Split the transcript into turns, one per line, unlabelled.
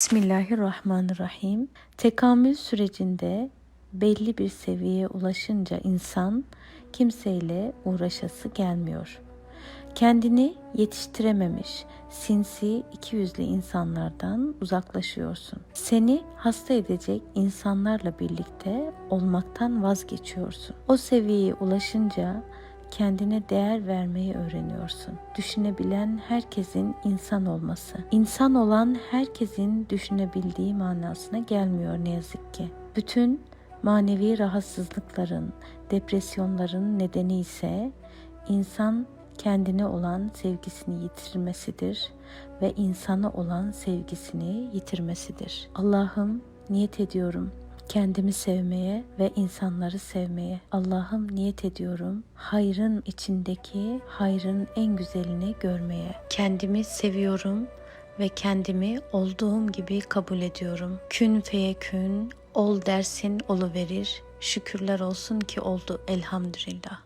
Bismillahirrahmanirrahim. Tekamül sürecinde belli bir seviyeye ulaşınca insan kimseyle uğraşası gelmiyor. Kendini yetiştirememiş, sinsi, ikiyüzlü insanlardan uzaklaşıyorsun. Seni hasta edecek insanlarla birlikte olmaktan vazgeçiyorsun. O seviyeye ulaşınca kendine değer vermeyi öğreniyorsun. Düşünebilen herkesin insan olması. İnsan olan herkesin düşünebildiği manasına gelmiyor ne yazık ki. Bütün manevi rahatsızlıkların, depresyonların nedeni ise insan kendine olan sevgisini yitirmesidir ve insana olan sevgisini yitirmesidir. Allah'ım niyet ediyorum kendimi sevmeye ve insanları sevmeye. Allah'ım niyet ediyorum hayrın içindeki hayrın en güzelini görmeye. Kendimi seviyorum ve kendimi olduğum gibi kabul ediyorum. Kün feyekün, ol dersin olu verir. Şükürler olsun ki oldu elhamdülillah.